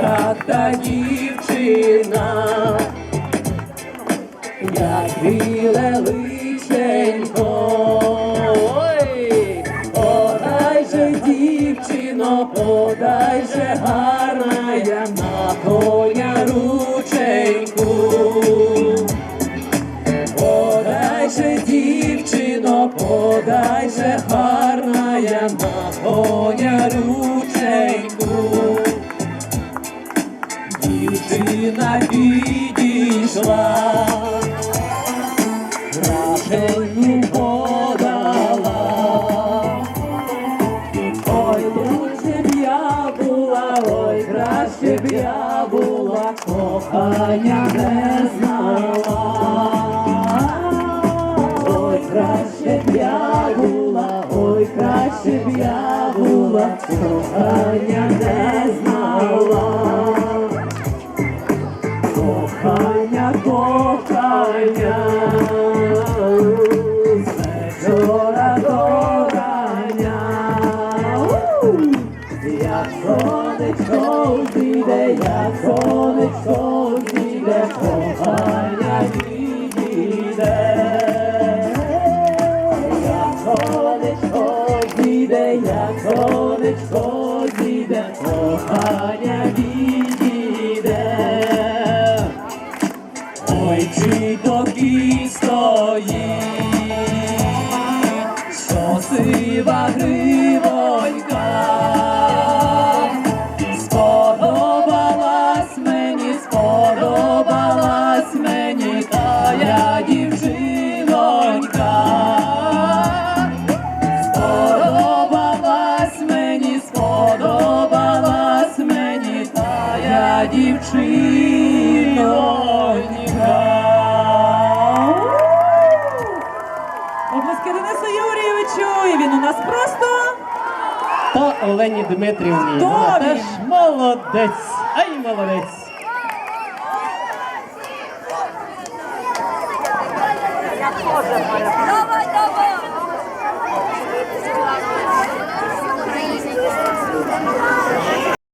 та дівчина, як біле личенько. Ой, подай же, дівчино, подай же гарна я на коня рученьку. Подай же, дівчино, подай же гарна я на коня рученьку. Дівчина підійшла, крашеню подала. Ой, лучше б я була, ой, краще б я була, кохання не знала. Ой, краще б я була, ой, краще б я була, кохання не знала. Зійде, як сонечко зійде, кохання відійде. Як сонечко зійде, як сонечко зійде, кохання відійде. Ой, чи тобі стоїть, що сива гривонька, тая дівчинонька. Сподобалась мені, сподобалась мені тая дівчинонька. Обласки Денису Юрійовичу, і він у нас просто Та Олені Дмитрівні. Вона теж молодець. Ай, молодець.